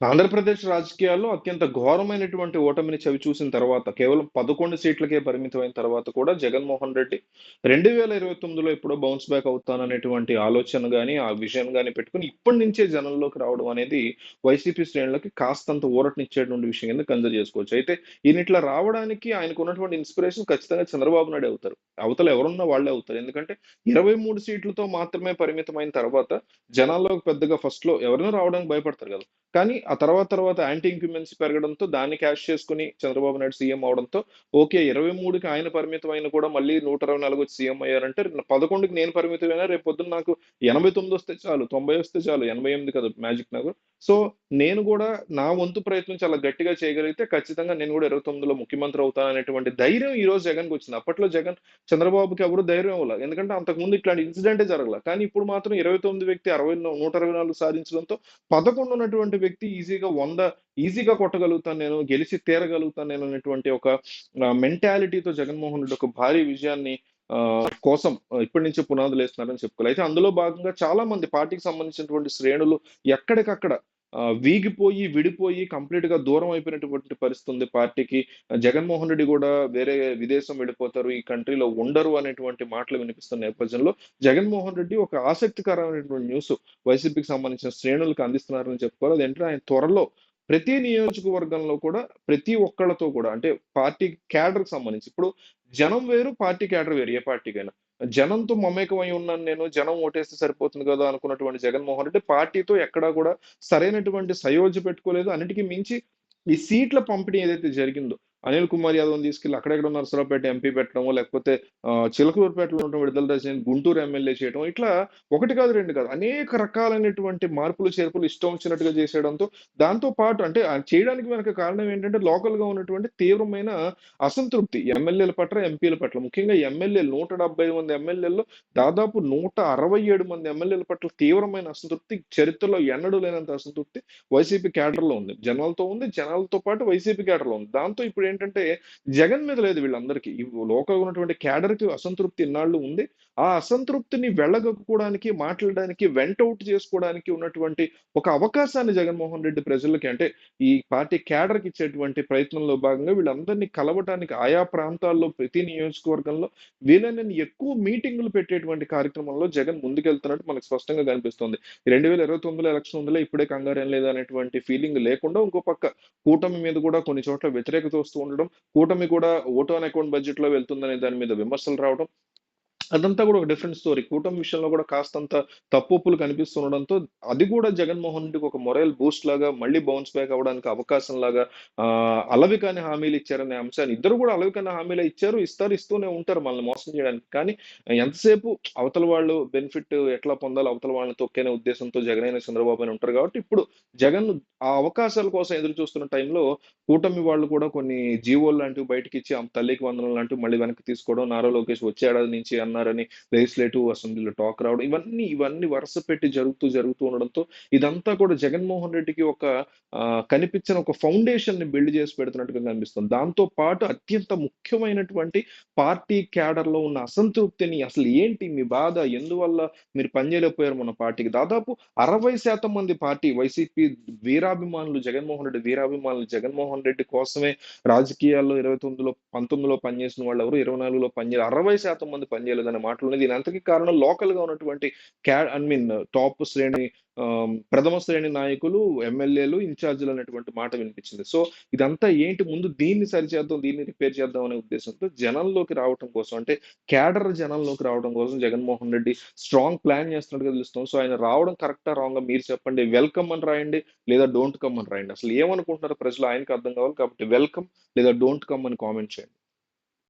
ఆంధ్రప్రదేశ్ రాజకీయాల్లో అత్యంత ఘోరమైనటువంటి ఓటమిని చవి చూసిన తర్వాత, కేవలం 11 సీట్లకే పరిమితమైన తర్వాత కూడా జగన్మోహన్ రెడ్డి 2029లో ఎప్పుడో బౌన్స్ బ్యాక్ అవుతాననేటువంటి ఆలోచన గాని, ఆ విజయం కానీ పెట్టుకొని ఇప్పటి నుంచే జనంలోకి రావడం అనేది వైసీపీ శ్రేణులకి కాస్తంత ఊరటనిచ్చేటువంటి విషయం కింద కన్సిడర్ చేసుకోవచ్చు. అయితే ఈయన ఇట్లా రావడానికి ఆయనకున్నటువంటి ఇన్స్పిరేషన్ ఖచ్చితంగా చంద్రబాబు నాయుడు అవుతారు. అవతల ఎవరున్నా వాళ్ళే అవుతారు. ఎందుకంటే 23 సీట్లతో మాత్రమే పరిమితమైన తర్వాత జనాల్లోకి పెద్దగా ఫస్ట్‌లో ఎవరైనా రావడానికి భయపడతారు కదా కానీ ఆ తర్వాత తర్వాత యాంటీ ఇంక్యుమెన్సీ పెరగడంతో దాన్ని క్యాష్ చేసుకుని చంద్రబాబు నాయుడు సీఎం అవడంతో ఓకే. 23కి ఆయన పరిమితం అయిన కూడా మళ్ళీ 124 వచ్చి సీఎం అయ్యారంటే 11కి నేను పరిమితమైనా రేపు పొద్దున్న నాకు 89 వస్తే చాలు, 90 వస్తే చాలు. 88 కదా మ్యాజిక్ నాకు. సో నేను కూడా నా వంతు ప్రయత్నం చాలా గట్టిగా చేయగలిగితే ఖచ్చితంగా నేను కూడా ఇరవై తొమ్మిదిలో ముఖ్యమంత్రి అవుతాననేటువంటి ధైర్యం ఈరోజు జగన్‌కొచ్చింది. అప్పట్లో జగన్ చంద్రబాబుకి ఎవరు ధైర్యం అవ్వాలి ఎందుకంటే అంతకుముందు ఇట్లాంటి ఇన్సిడెంటే జరగల. కానీ ఇప్పుడు మాత్రం 29 వ్యక్తి 60 124 సాధించడంతో 11 ఉన్నటువంటి వ్యక్తి ఈజీగా వంద ఈజీగా కొట్టగలుగుతాను నేను, గెలిచి తీరగలుగుతాను నేను అనేటువంటి ఒక మెంటాలిటీతో జగన్మోహన్ రెడ్డి ఒక భారీ విజయాన్ని కోసం ఇప్పటి నుంచి పునాదులు వేస్తున్నారని చెప్పుకోవాలి. అయితే అందులో భాగంగా చాలా మంది పార్టీకి సంబంధించినటువంటి శ్రేణులు ఎక్కడికక్కడ వీగిపోయి, విడిపోయి కంప్లీట్గా దూరం అయిపోయినటువంటి పరిస్థితి ఉంది పార్టీకి. జగన్మోహన్ రెడ్డి కూడా వేరే విదేశం వెళ్ళిపోతారు. ఈ కంట్రీలో ఉండరు అనేటువంటి మాటలు వినిపిస్తున్న నేపథ్యంలో జగన్మోహన్ రెడ్డి ఒక ఆసక్తికరమైనటువంటి న్యూస్ వైసీపీకి సంబంధించిన శ్రేణులకు అందిస్తున్నారని చెప్పుకోవాలి. అదేంటంటే ఆయన త్వరలో ప్రతి నియోజకవర్గంలో కూడా ప్రతి ఒక్కళ్ళతో కూడా అంటే పార్టీ క్యాడర్‌కి సంబంధించి ఇప్పుడు జనం వేరు, పార్టీ క్యాడర్ వేరు ఏ పార్టీకైనా. జనంతో మమేకమై ఉన్నాను నేను. జనం ఓటేస్తే సరిపోతుంది కదా అనుకున్నటువంటి జగన్మోహన్ రెడ్డి పార్టీతో ఎక్కడా కూడా సరైనటువంటి సయోజ పెట్టుకోలేదు. అన్నిటికీ మించి ఈ సీట్ల పంపిణీ ఏదైతే జరిగిందో అనిల్ కుమార్ యాదవ్‌ని తీసుకెళ్ళి అక్కడెక్కడ నరసరావుపేట ఎంపీ పెట్టడమో, లేకపోతే చిలకూరుపేటలో ఉండటం విడుదల రజనీని గుంటూరు ఎమ్మెల్యే చేయడం. ఇట్లా ఒకటి కాదు, రెండు కాదు. అనేక రకాలైనటువంటి మార్పులు, చేర్పులు ఇష్టం వచ్చినట్టుగా చేసేయడంతో దాంతో పాటు అంటే చేయడానికి వెనక కారణం ఏంటంటే లోకల్గా ఉన్నటువంటి తీవ్రమైన అసంతృప్తి ఎమ్మెల్యేల పట్ల, ఎంపీల పట్ల. ముఖ్యంగా ఎమ్మెల్యేలు 175 మంది ఎమ్మెల్యేల్లో దాదాపు 167 మంది ఎమ్మెల్యేల పట్ల తీవ్రమైన అసంతృప్తి చరిత్రలో ఎన్నడూ లేనంత అసంతృప్తి వైసీపీ క్యాడర్‌లో ఉంది. జనాలతో ఉంది. జనాలతో పాటు వైసీపీ క్యాడర్‌లో ఉంది. దాంతో ఇప్పుడు ఏంటంటే జగన్ మీద లేదు వీళ్ళందరికీ. లోకల్ ఉన్నటువంటి ఉన్నటువంటి క్యాడర్‌కి అసంతృప్తి ఇన్నాళ్ళు ఉంది. ఆ అసంతృప్తిని వెళ్ళగక్కుకోవడానికి, మాట్లాడడానికి, వెంట్ అవుట్ చేసుకోవడానికి ఉన్నటువంటి ఒక అవకాశాన్ని జగన్మోహన్ రెడ్డి ప్రజలకి అంటే ఈ పార్టీ క్యాడర్‌కి ఇచ్చేటువంటి ప్రయత్నంలో భాగంగా వీళ్ళందరినీ కలవటానికి ఆయా ప్రాంతాల్లో ప్రతి నియోజకవర్గంలో వీలైనన్ని ఎక్కువ మీటింగులు పెట్టేటువంటి కార్యక్రమంలో జగన్ ముందుకెళ్తున్నట్టు మనకు స్పష్టంగా కనిపిస్తుంది రెండు వేల ఇరవై తొమ్మిదిలో ఎలక్షన్ ఉందిలే ఇప్పుడే కంగారేం లేదు అనేటువంటి ఫీలింగ్ లేకుండా ఇంకో పక్క కూటమి మీద కూడా కొన్ని చోట్ల వ్యతిరేకత వస్తూ ఉండడం, కూటమి కూడా ఓటో అన్ అకౌంట్ బడ్జెట్‌లో వెళ్తుందనే దాని మీద విమర్శలు రావడం. అదంతా కూడా ఒక డిఫరెంట్ స్టోరీ. కూటమి విషయంలో కూడా కాస్తంత తప్పొప్పులు కనిపిస్తుండడంతో అది కూడా జగన్మోహన్ రెడ్డికి ఒక మొరైల్ బూస్ట్ లాగా మళ్ళీ బౌన్స్ బ్యాక్ అవ్వడానికి అవకాశంలాగా ఆహ్, అలవికాని హామీలు ఇచ్చారనే అంశాన్ని ఇద్దరు కూడా అలవికాని హామీలు ఇచ్చారు. ఇస్తారు, ఇస్తూనే ఉంటారు మనల్ని మోసం చేయడానికి. కానీ ఎంతసేపు అవతల వాళ్ళు బెనిఫిట్ ఎట్లా పొందాలో అవతల వాళ్ళని తొక్కేనే ఉద్దేశంతో జగన్ అయిన చంద్రబాబు అని ఉంటారు కాబట్టి ఇప్పుడు జగన్ ఆ అవకాశాల కోసం ఎదురు చూస్తున్న టైంలో కూటమి వాళ్ళు కూడా కొన్ని జీవోలు లాంటివి బయటకిచ్చి ఆమె తల్లికి వందనం లాంటివి మళ్ళీ వెనక్కి తీసుకోవడం, నారా లోకేష్ వచ్చే ఏడాది నుంచి అన్నారని లెజిస్లేటివ్ అసెంబ్లీలో టాక్ రావడం. ఇవన్నీ, ఇవన్నీ వరుస పెట్టి జరుగుతూ, జరుగుతూ ఉండడంతో ఇదంతా కూడా జగన్మోహన్ రెడ్డికి ఒక కనిపించిన ఒక ఫౌండేషన్ని బిల్డ్ చేసి పెడుతున్నట్టుగా కనిపిస్తుంది. దాంతో పాటు అత్యంత ముఖ్యమైనటువంటి పార్టీ క్యాడర్లో ఉన్న అసంతృప్తిని అసలు ఏంటి మీ బాధ? ఎందువల్ల మీరు పనిచేయలేకపోయారు మన పార్టీకి? దాదాపు 60% మంది పార్టీ వైసీపీ వీరాభిమానులు, జగన్మోహన్ రెడ్డి వీరాభిమానులు జగన్మోహన్ రెడ్డి కోసమే రాజకీయాల్లో 29లో 19లో పనిచేసిన వాళ్ళెవరు 24లో పనిచేయలేదు. 60% మంది లేదనే మాటలు ఉన్నాయి దీని అంతకి కారణం లోకల్గా ఉన్నటువంటి క్యా ఐ మీన్ టాప్ శ్రేణి ప్రథమ శ్రేణి నాయకులు, ఎమ్మెల్యేలు, ఇన్ఛార్జీలు అనేటువంటి మాట వినిపించింది. సో ఇదంతా ఏంటి ముందు దీన్ని సరిచేద్దాం, దీన్ని రిపేర్ చేద్దాం అనే ఉద్దేశంతో జనంలోకి రావడం కోసం అంటే క్యాడర్ జనంలోకి రావడం కోసం జగన్మోహన్ రెడ్డి స్ట్రాంగ్ ప్లాన్ చేస్తున్నట్టుగా తెలుస్తాం సో ఆయన రావడం కరెక్టా? రాంగ్ మీరు చెప్పండి. వెల్కమ్ అని రాయండి లేదా డోంట్ కమ్ అని రాయండి. అసలు ఏమనుకుంటున్నారు ప్రజలు ఆయనకి అర్థం కావాలి. కాబట్టి వెల్కమ్ లేదా డోంట్ కమ్ అని కామెంట్ చేయండి.